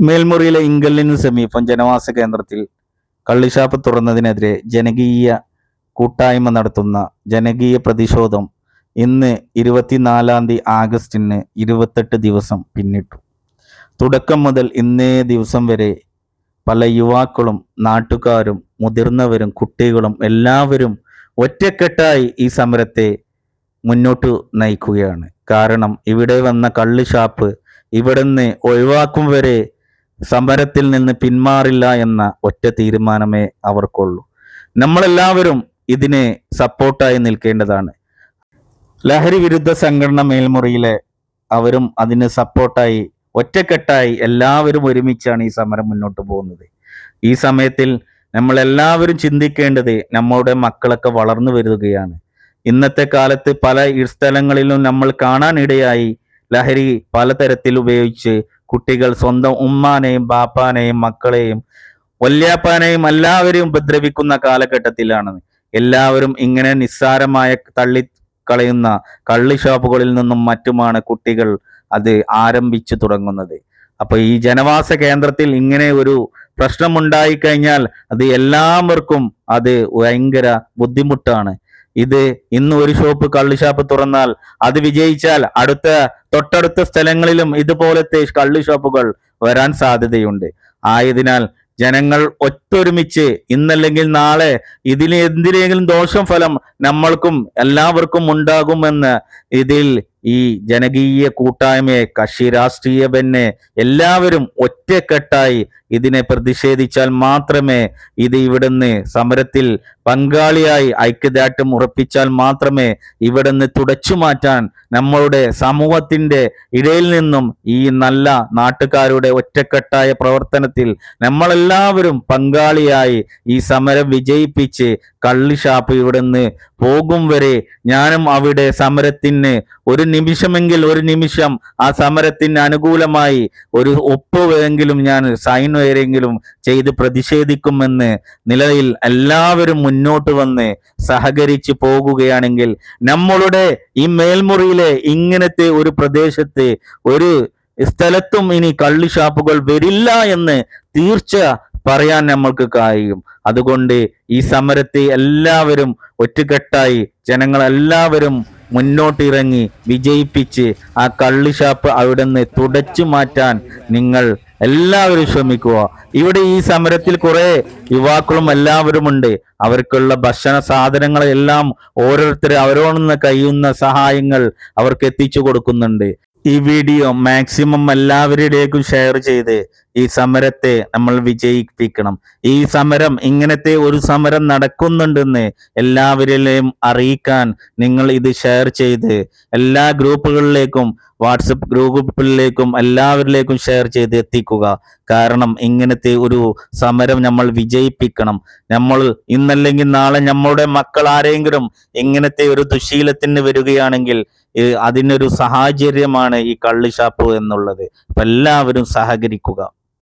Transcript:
മേൽമുറിയിലെ ഇംഗലിനു സമീപം ജനവാസ കേന്ദ്രത്തിൽ കള്ളിഷാപ്പ് തുറന്നതിനെതിരെ ജനകീയ കൂട്ടായ്മ നടത്തുന്ന ജനകീയ പ്രതിഷേധം ഇന്ന് ഇരുപത്തിനാലാം തീയതി ആഗസ്റ്റിന് ഇരുപത്തെട്ട് ദിവസം പിന്നിട്ടു. തുടക്കം മുതൽ ഇന്നേ ദിവസം വരെ പല യുവാക്കളും നാട്ടുകാരും മുതിർന്നവരും കുട്ടികളും എല്ലാവരും ഒറ്റക്കെട്ടായി ഈ സമരത്തെ മുന്നോട്ട് നയിക്കുകയാണ്. കാരണം ഇവിടെ വന്ന കള്ളിഷാപ്പ് ഇവിടുന്ന് ഒഴിവാക്കും വരെ സമരത്തിൽ നിന്ന് പിന്മാറില്ല എന്ന ഒറ്റ തീരുമാനമേ അവർക്കുള്ളൂ. നമ്മളെല്ലാവരും ഇതിനെ സപ്പോർട്ടായി നിൽക്കേണ്ടതാണ്. ലഹരി വിരുദ്ധ സംഘടന മേൽമുറിയിലെ അവരും അതിന് സപ്പോർട്ടായി ഒറ്റക്കെട്ടായി എല്ലാവരും ഒരുമിച്ചാണ് ഈ സമരം മുന്നോട്ട് പോകുന്നത്. ഈ സമയത്തിൽ നമ്മളെല്ലാവരും ചിന്തിക്കേണ്ടത് നമ്മുടെ മക്കളൊക്കെ വളർന്നു വരികയാണ്. ഇന്നത്തെ കാലത്ത് പല സ്ഥലങ്ങളിലും നമ്മൾ കാണാനിടയായി ലഹരി പലതരത്തിൽ ഉപയോഗിച്ച് കുട്ടികൾ സ്വന്തം ഉമ്മാനെയും ബാപ്പാനെയും മക്കളെയും വല്യാപ്പാനെയും എല്ലാവരെയും ഉപദ്രവിക്കുന്ന കാലഘട്ടത്തിലാണ്. എല്ലാവരും ഇങ്ങനെ നിസ്സാരമായ തള്ളി കളയുന്ന കള്ളി ഷോപ്പുകളിൽ നിന്നും മറ്റുമാണ് കുട്ടികൾ അത് ആരംഭിച്ചു തുടങ്ങുന്നത്. അപ്പൊ ഈ ജനവാസ കേന്ദ്രത്തിൽ ഇങ്ങനെ ഒരു പ്രശ്നമുണ്ടായി കഴിഞ്ഞാൽ അത് എല്ലാവർക്കും അത് ഭയങ്കര ബുദ്ധിമുട്ടാണ്. ഇത് ഇന്ന് ഒരു ഷോപ്പ് കള്ളുഷാപ്പ് തുറന്നാൽ അത് വിജയിച്ചാൽ അടുത്ത തൊട്ടടുത്ത സ്ഥലങ്ങളിലും ഇതുപോലത്തെ കള്ളുഷാപ്പുകൾ വരാൻ സാധ്യതയുണ്ട്. ആയതിനാൽ ജനങ്ങൾ ഒത്തൊരുമിച്ച് ഇന്നല്ലെങ്കിൽ നാളെ ഇതിന് എന്തിനെങ്കിലും ദോഷം ഫലം നമ്മൾക്കും എല്ലാവർക്കും ഉണ്ടാകുമെന്ന് ഇതിൽ ഈ ജനകീയ കൂട്ടായ്മയെ കക്ഷി രാഷ്ട്രീയ ബന്നെ എല്ലാവരും ഒറ്റക്കെട്ടായി ഇതിനെ പ്രതിഷേധിച്ചാൽ മാത്രമേ ഇത് ഇവിടുന്ന് സമരത്തിൽ പങ്കാളിയായി ഐക്യദാർഢ്യം ഉറപ്പിച്ചാൽ മാത്രമേ ഇവിടുന്ന് തുടച്ചു മാറ്റാൻ നമ്മളുടെ സമൂഹത്തിന്റെ ഇടയിൽ നിന്നും ഈ നല്ല നാട്ടുകാരുടെ ഒറ്റക്കെട്ടായ പ്രവർത്തനത്തിൽ നമ്മളെല്ലാവരും പങ്കാളിയായി ഈ സമരം വിജയിപ്പിച്ച് കള്ളിഷാപ്പ് ഇവിടുന്ന് പോകും വരെ ഞാനും അവിടെ സമരത്തിന് ഒരു നിമിഷമെങ്കിൽ ഒരു നിമിഷം ആ സമരത്തിന് അനുകൂലമായി ഒരു ഒപ്പുവെങ്കിലും ഞാൻ സൈൻ വരെങ്കിലും ചെയ്ത് പ്രതിഷേധിക്കുമെന്ന് നിലയിൽ എല്ലാവരും മുന്നോട്ട് വന്ന് സഹകരിച്ച് പോകുകയാണെങ്കിൽ നമ്മളുടെ ഈ മേൽമുറിയിലെ ഇങ്ങനത്തെ ഒരു പ്രദേശത്ത് ഒരു സ്ഥലത്തും ഇനി കള്ളി ഷാപ്പുകൾ വരില്ല എന്ന് തീർച്ച പറയാൻ നമ്മൾക്ക് കഴിയും. അതുകൊണ്ട് ഈ സമരത്തെ എല്ലാവരും ഒറ്റക്കെട്ടായി ജനങ്ങളെല്ലാവരും മുന്നോട്ടിറങ്ങി വിജയിപ്പിച്ച് ആ കള്ളിഷാപ്പ് അവിടെ നിന്ന് തുടച്ചു മാറ്റാൻ നിങ്ങൾ എല്ലാവരും ശ്രമിക്കുക. ഇവിടെ ഈ സമരത്തിൽ കുറെ യുവാക്കളും എല്ലാവരും ഉണ്ട് അവർക്കുള്ള ഭക്ഷണ സാധനങ്ങളെല്ലാം ഓരോരുത്തർ അവരോടൊന്ന് കഴിയുന്ന സഹായങ്ങൾ അവർക്ക് എത്തിച്ചു കൊടുക്കുന്നുണ്ട്. ഈ വീഡിയോ മാക്സിമം എല്ലാവരുടേക്കും ഷെയർ ചെയ്ത് ഈ സമരത്തെ നമ്മൾ വിജയിപ്പിക്കണം. ഈ സമരം ഇങ്ങനത്തെ ഒരു സമരം നടക്കുന്നുണ്ടെന്ന് എല്ലാവരിലെയും അറിയിക്കാൻ നിങ്ങൾ ഇത് ഷെയർ ചെയ്ത് എല്ലാ ഗ്രൂപ്പുകളിലേക്കും വാട്സപ്പ് ഗ്രൂപ്പുകളിലേക്കും എല്ലാവരിലേക്കും ഷെയർ ചെയ്ത് എത്തിക്കുക. കാരണം ഇങ്ങനത്തെ ഒരു സമരം നമ്മൾ വിജയിപ്പിക്കണം. നമ്മൾ ഇന്നല്ലെങ്കിൽ നാളെ നമ്മളുടെ മക്കൾ ആരെങ്കിലും ഇങ്ങനത്തെ ഒരു ദുശീലത്തിന് വരികയാണെങ്കിൽ അതിനൊരു സാഹചര്യമാണ് ഈ കള്ളിഷാപ്പ് എന്നുള്ളത്. അപ്പം എല്ലാവരും സഹകരിക്കുക.